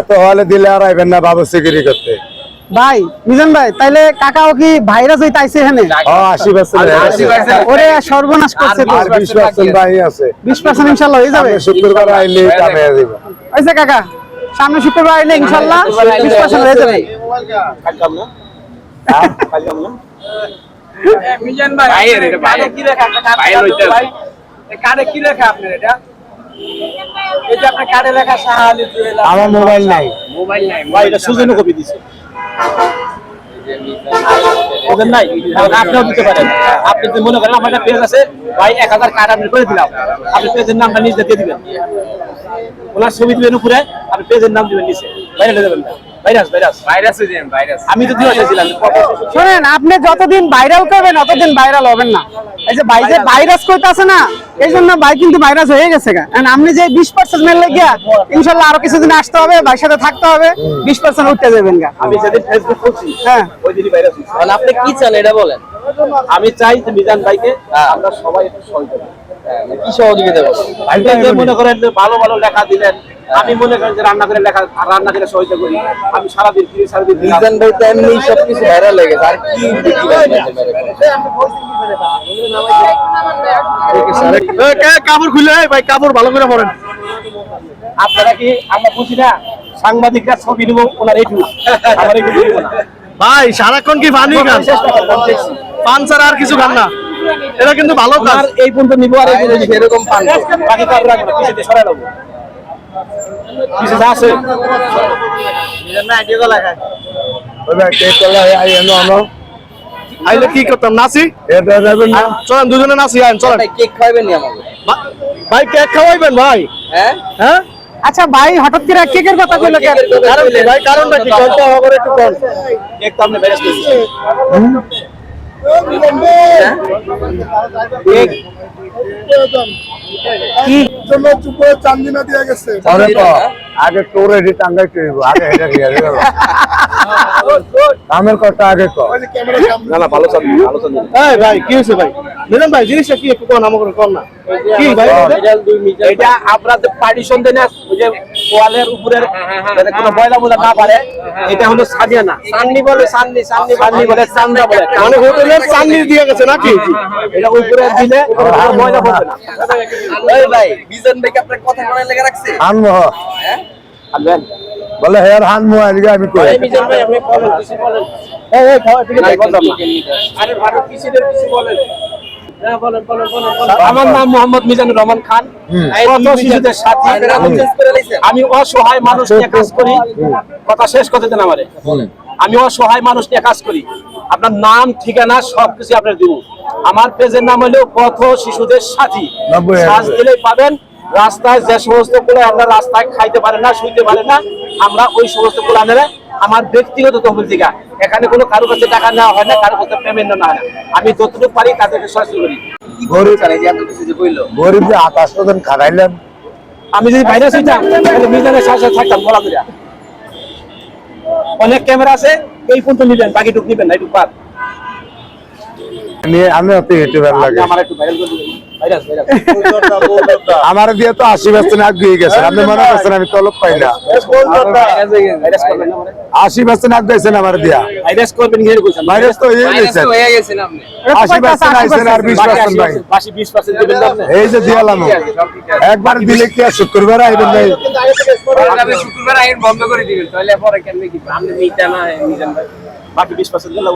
এত হলে দিলে আর আইবেন না বাবু সিকিরি করতে। ভাই মিজান ভাই তাইলে কাকাও কি ভাইরাস হইতে আইছে এখানে ও আশি পার্সেন্ট ওরে সর্বনাশ করছে তো। আর বিশ পার্সেন্ট বাই আছে। বিশ পার্সেন্ট ইনশাল্লাহ হয়ে যাবে। শুক্রবার আইলে কামে দিব। হয়েছে কাকা সামনে শুক্রবার আইলে ইনশাল্লাহ বিশ পার্সেন্ট হয়ে যাবে। মিজান ভাই কি। ভাই কার্ডে কি লেখা আপনার এটা? এই যে আপনার কার্ডে লেখা জুয়েলার। আমার মোবাইল নাই। মোবাইল নাই ভাই এটা কপি দিছে। ওদের নাই? আপনিও দিতে পারেন। আপনি যদি মনে করেন আমার একটা পেজ আছে ভাই এক হাজার কার্ড আপনি করে দিলাম। আপনি পেজের নামটা নিজে দিয়ে দিবেন। ওনার ছবি দিবেন উপরে আপনি পেজের নাম দিবেন নিচে। বাইরে দেবেন না ভাইরাস ভাইরাস ভাইরাস হয়ে যান ভাইরাস আমি তো শোনেন আপনি যতদিন ভাইরাল করবেন ততদিন ভাইরাল হবেন না। এই যে ভাই যে ভাইরাস করতেছে না এই জন্য ভাই কিন্তু ভাইরাস হয়ে গেছে আপনি যে বিশ পার্সেন্ট মেলে গিয়া ইনশাল্লাহ আরও কিছুদিন আসতে হবে ভাইয়ের সাথে থাকতে হবে বিশ পার্সেন্ট উঠতে যাবেন গা। আমি যেদিন ফেসবুক খুলছি হ্যাঁ। ওই দিনই ভাইরাস মানে আপনি কি চান এটা বলেন? আমি চাই যে মিজান ভাইকে আমরা সবাই একটু সহযোগিতা কি সহযোগিতা করবেন আপনি মনে করেন ভালো ভালো লেখা দিলেন আমি মনে করেন যে রান্না করে লেখা রান্না করে সহযোগিতা করি। আমি সারাদিন ফিরে সারাদিন মিজান ভাই তো এমনি সবকিছু ভাইরাল হয়ে গেছে। আর কি কাপড় খুলে ভাই কাপড় ভালো করে পরেন। আপনারা কি আমরা বুঝি না সাংবাদিকরা ছবি নিব ওনার এইটু আমার এইটু না। ভাই সারাক্ষণ কি পানি গান? চেষ্টা পান ছাড়া আর কিছু গান না। এটা কিন্তু ভালো কাজ। এই পর্যন্ত নিব আর এই পর্যন্ত নিব। এরকম পান বাকি কাপ রাখব সরাই নেব পিছে আছে? ওই ভাই কে চলে আই এনো আনো আইলে কি করতাম নাচি? এটা যাবেন না। চলেন দুজনে নাচি আইন চলেন। কেক খাইবেন নি আমাকে ভাই কেক খাওয়াইবেন ভাই? হ্যাঁ? হ্যাঁ? আচ্ছা ভাই হঠাৎ করে কেকের কথা কইলো কেন? কারণ ভাই কারণটা কি? কোনটা হবে একটু কোন এক তো আপনি ব্যারেজ করছি পরে তো আগে তোর এটি টাঙ্গাই আগে এটা কি আগে গেল কথা আগে কর। না না ভালো চলবে ভালো চলবে এই ভাই কি হয়েছে ভাই? মিলন ভাই জিনিসটা কি একটু কোন আমাকে কোন না। কি ভাই? এটা আপনাদের পার্টিশন দেন ওই যে ওয়ালের উপরের যাতে কোনো ময়লা মোলা না পারে। এটা হলো সাজিয়া না সান্নি বলে সান্নি সান্নি সান্নি বলে চান্দা বলে। মানে হোটেলের চান্দি দিয়ে গেছে নাকি? এটা উপরে দিলে আর ময়লা পড়বে না। ওই ভাই মিজান ভাই আপনার কথা মনে লেগে রাখছে? হানমো আনবেন। বলে হেয়ার হানমো আজকে আমি কই মিজান ভাই আপনি বলেন কিছু বলেন। এই এই খাওয়া ঠিক আছে আরে ভালো কিসিদের কিছু বলেন? আমার নাম মোহাম্মদ মিজানুর রহমান খান। শিশুদের সাথী আমি অসহায় মানুষ নিয়ে কাজ করি। কথা শেষ করতে দেন আমারে। আমি অসহায় মানুষ নিয়ে কাজ করি। আপনার নাম ঠিকানা সবকিছু আপনার দিব। আমার পেজের নাম হলো পথ শিশুদের সাথী। দিলেই পাবেন। রাস্তায় যে সমস্তগুলো আমরা রাস্তায় খাইতে পারে না শুইতে পারে না আমরা ওই সমস্তগুলো আমরা আমার ব্যক্তিগত তহবিল থেকে এখানে কোনো কারও কাছে টাকা নেওয়া হয় না কারও কাছে পেমেন্ট নেওয়া হয় না। আমি যতটুকু পারি তাদেরকে সহায়তা করি গরিব এত কিছু যে কইলো গরিব যে আকাশ পর্যন্ত খারাইলেন আমি যদি ভাইরাস হইতাম তাহলে মিজানের সাথে সাথে থাকতাম বলা করিয়া অনেক ক্যামেরা আছে এই নিবেন নিবেন না একটু পার নিয়ে আমি অত ইউটিউবার লাগে। আমার একটু ভাইরাল করে দিবেন। আমার দিয়ে তো আশি পার্সেন্ট আগে গেছেন। আপনি মনে করছেন আমি তলব পাই না? আশি পার্সেন্ট আগে গেছেন আমার দিয়া। ভাইরাস তো হয়ে গেছে আশি পার্সেন্ট আইসেন আর বিশ পার্সেন্ট? ভাই বাকি 20% দিবেন না আপনি? এই যে দিয়ালাম একবার দিলে কি আর শুক্রবার আইবেন ভাই? শুক্রবার আইন বন্ধ করে দিবেন তাহলে পরে কেন কি? আপনি মিটা না বাকি 20% দিলে